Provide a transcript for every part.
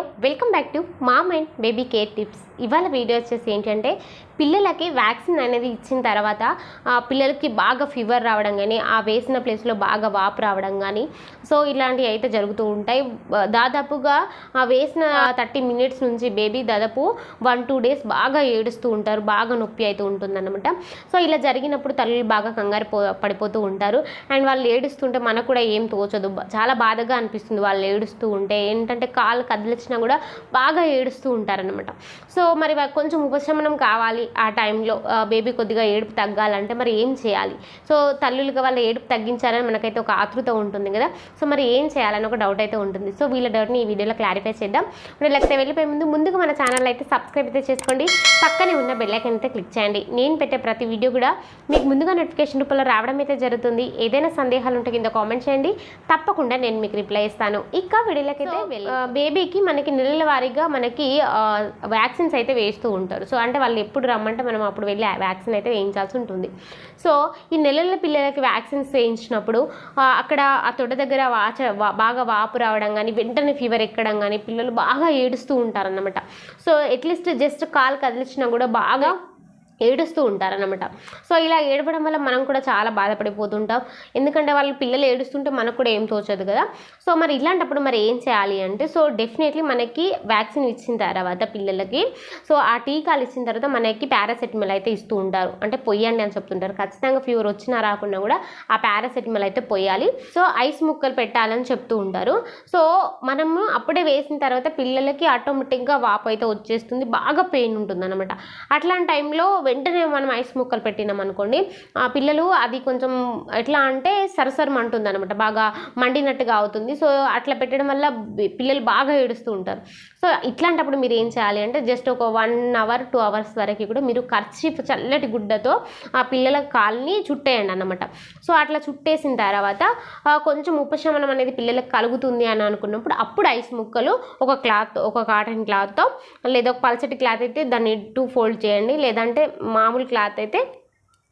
Hello welcome back to mom and baby care tips. ఇవాళ video వచ్చేసి ఏంటంటే పిల్లలకి వ్యాక్సిన్ అనేది ఇచ్చిన తర్వాత ఆ పిల్లలకి బాగా ఫీవర్ రావడం కానీ ఆ వేసిన ప్లేస్లో బాగా వాపు రావడం కానీ సో ఇలాంటివి అయితే జరుగుతూ ఉంటాయి. దాదాపుగా ఆ వేసిన థర్టీ మినిట్స్ నుంచి బేబీ దాదాపు వన్ టూ డేస్ బాగా ఏడుస్తూ ఉంటారు బాగా నొప్పి అయితే ఉంటుందన్నమాట. సో ఇలా జరిగినప్పుడు తల్లులు బాగా కంగారు పడిపోతూ ఉంటారు. అండ్ వాళ్ళు ఏడుస్తుంటే మనకు కూడా ఏం తోచదు. చాలా బాధగా అనిపిస్తుంది వాళ్ళు ఏడుస్తూ ఉంటే. ఏంటంటే కాళ్ళు కదిలిచ్చినా కూడా బాగా ఏడుస్తూ ఉంటారనమాట సో మరి కొంచెం ఉపశమనం కావాలి ఆ టైంలో. బేబీ కొద్దిగా ఏడుపు తగ్గాలంటే మరి ఏం చేయాలి? సో తల్లులుగా వాళ్ళ ఏడుపు తగ్గించాలని మనకైతే ఒక ఆతృత ఉంటుంది కదా. సో మరి ఏం చేయాలని ఒక డౌట్ అయితే ఉంటుంది. సో వీళ్ళ డౌట్ని ఈ వీడియోలో క్లారిఫై చేద్దాం. ఇప్పుడు లేకపోతే వెళ్ళిపోయే ముందు ముందుగా మన ఛానల్ అయితే సబ్స్క్రైబ్ అయితే చేసుకోండి. పక్కనే ఉన్న బెల్ ఐకాన్ అయితే క్లిక్ చేయండి. నేను పెట్టే ప్రతి వీడియో కూడా మీకు ముందుగా నోటిఫికేషన్ రూపంలో రావడం అయితే జరుగుతుంది. ఏదైనా సందేహాలు ఉంటే కింద కామెంట్ చేయండి. తప్పకుండా నేను మీకు రిప్లై ఇస్తాను. ఇక వీడియోలకి అయితే వెళ్ళి బేబీకి మనకి మనకి నెలల వారీగా మనకి వ్యాక్సిన్స్ అయితే వేస్తూ ఉంటారు. సో అంటే వాళ్ళు ఎప్పుడు రమ్మంటే మనం అప్పుడు వెళ్ళి వ్యాక్సిన్ అయితే వేయించాల్సి ఉంటుంది. సో ఈ నెలల పిల్లలకి వ్యాక్సిన్స్ వేయించినప్పుడు అక్కడ ఆ తొడ దగ్గర వాచ బాగా వాపు రావడం కానీ వెంటనే ఫీవర్ ఎక్కడం కానీ పిల్లలు బాగా ఏడుస్తూ ఉంటారన్నమాట. సో అట్లీస్ట్ జస్ట్ కాలు కదిలించినా కూడా బాగా ఏడుస్తూ ఉంటారనమాట సో ఇలా ఏడవడం వల్ల మనం కూడా చాలా బాధపడిపోతుంటాం. ఎందుకంటే వాళ్ళ పిల్లలు ఏడుస్తుంటే మనకు కూడా ఏం తోచదు కదా. సో మరి ఇలాంటప్పుడు మరి ఏం చేయాలి అంటే సో డెఫినెట్లీ మనకి వ్యాక్సిన్ ఇచ్చిన తర్వాత పిల్లలకి సో ఆ టీకాలు ఇచ్చిన తర్వాత మనకి పారాసెటమాల్ అయితే ఇస్తూ ఉంటారు. అంటే పొయ్యండి అని చెప్తుంటారు. ఖచ్చితంగా ఫీవర్ వచ్చినా రాకుండా కూడా ఆ పారాసెటమాల్ అయితే పొయ్యాలి. సో ఐస్ ముక్కలు పెట్టాలని చెప్తూ ఉంటారు. సో మనము అప్పుడే వేసిన తర్వాత పిల్లలకి ఆటోమేటిక్గా వాపు అయితే వచ్చేస్తుంది. బాగా పెయిన్ ఉంటుంది అనమాట అట్లాంటి టైంలో వెంటనే మనం ఐస్ ముక్కలు పెట్టినాం అనుకోండి ఆ పిల్లలు అది కొంచెం ఎట్లా అంటే సరసరం అంటుంది అనమాట బాగా మండినట్టుగా అవుతుంది. సో అట్లా పెట్టడం వల్ల పిల్లలు బాగా ఏడుస్తూ ఉంటారు. సో ఇట్లాంటప్పుడు మీరు ఏం చేయాలి అంటే జస్ట్ ఒక వన్ అవర్ టూ అవర్స్ వరకు కూడా మీరు ఖర్చీఫ్ చల్లటి గుడ్డతో ఆ పిల్లల కాల్ని చుట్టేయండి అన్నమాట. సో అట్లా చుట్టేసిన తర్వాత కొంచెం ఉపశమనం అనేది పిల్లలకు కలుగుతుంది అని అనుకున్నప్పుడు అప్పుడు ఐస్ ముక్కలు ఒక క్లాత్ ఒక కాటన్ క్లాత్తో లేదా ఒక పల్చటి క్లాత్ అయితే దాన్ని టూ ఫోల్డ్ చేయండి. లేదంటే మామూలు క్లాత్ అయితే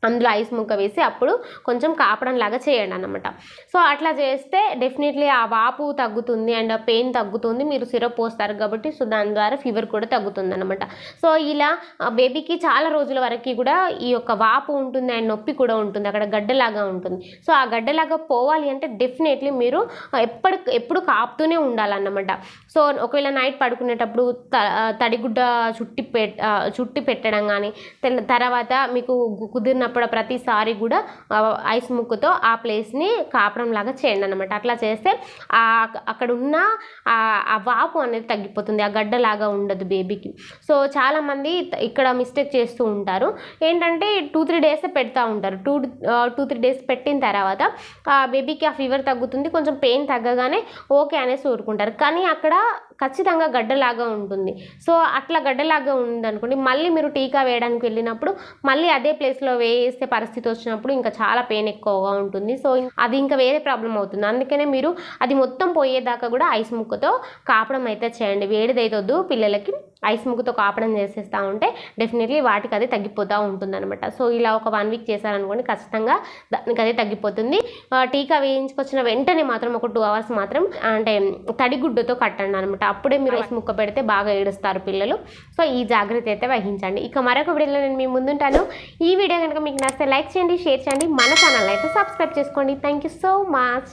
అందులో ఐస్ ముక్క వేసి అప్పుడు కొంచెం కాపడంలాగా చేయండి అన్నమాట సో అట్లా చేస్తే డెఫినెట్లీ ఆ వాపు తగ్గుతుంది అండ్ పెయిన్ తగ్గుతుంది. మీరు సిరప్ పోస్తారు కాబట్టి సో దాని ద్వారా ఫీవర్ కూడా తగ్గుతుంది అనమాట సో ఇలా బేబీకి చాలా రోజుల వరకు కూడా ఈ యొక్క వాపు ఉంటుంది అండ్ నొప్పి కూడా ఉంటుంది. అక్కడ గడ్డలాగా ఉంటుంది. సో ఆ గడ్డలాగా పోవాలి అంటే డెఫినెట్లీ మీరు ఎప్పటి ఎప్పుడు కాపుతూనే ఉండాలన్నమాట. సో ఒకవేళ నైట్ పడుకునేటప్పుడు త తడిగుడ్డ చుట్టి పెట్ చుట్టి పెట్టడం కానీ తర్వాత మీకు కుదిరిన కుదిరినప్పుడు ప్రతిసారి కూడా ఐస్ ముక్కుతో ఆ ప్లేస్ని కాపడం లాగా చేయండి అనమాట అట్లా చేస్తే అక్కడ ఉన్న ఆ వాపు అనేది తగ్గిపోతుంది. ఆ గడ్డలాగా ఉండదు బేబీకి సో చాలామంది ఇక్కడ మిస్టేక్ చేస్తూ ఉంటారు. ఏంటంటే టూ త్రీ డేస్ పెడతా ఉంటారు. టూ టూ త్రీ డేస్ పెట్టిన తర్వాత ఆ బేబీకి ఆ ఫీవర్ తగ్గుతుంది. కొంచెం పెయిన్ తగ్గగానే ఓకే అనేసి ఊరుకుంటారు. కానీ అక్కడ ఖచ్చితంగా గడ్డలాగా ఉంటుంది. సో అట్లా గడ్డలాగా ఉందనుకోండి మళ్ళీ మీరు టీకా వేయడానికి వెళ్ళినప్పుడు మళ్ళీ అదే ప్లేస్లో వేసే పరిస్థితి వచ్చినప్పుడు ఇంకా చాలా పెయిన్ ఎక్కువగా ఉంటుంది. సో అది ఇంకా వేరే ప్రాబ్లం అవుతుంది. అందుకనే మీరు అది మొత్తం పోయేదాకా కూడా ఐస్ ముక్కతో కాపడం అయితే చేయండి. వేడిదైతే వద్దు పిల్లలకి ఐస్ ముగ్గుతో కాపడం చేసేస్తూ ఉంటే డెఫినెట్లీ వాటికి అది తగ్గిపోతూ ఉంటుంది అనమాట సో ఇలా ఒక వన్ వీక్ చేశారనుకోండి ఖచ్చితంగా దానికి అదే తగ్గిపోతుంది. టీకా వేయించుకొచ్చిన వెంటనే మాత్రం ఒక టూ అవర్స్ మాత్రం అంటే తడిగుడ్డతో కట్టండి అనమాట అప్పుడే మీరు ఐస్ ముక్క పెడితే బాగా ఏడుస్తారు పిల్లలు. సో ఈ జాగ్రత్త అయితే వహించండి. ఇక మరొక వీడియోలో నేను మీ ముందుంటాను. ఈ వీడియో కనుక మీకు నచ్చితే లైక్ చేయండి షేర్ చేయండి. మన ఛానల్ అయితే సబ్స్క్రైబ్ చేసుకోండి. Thank you so much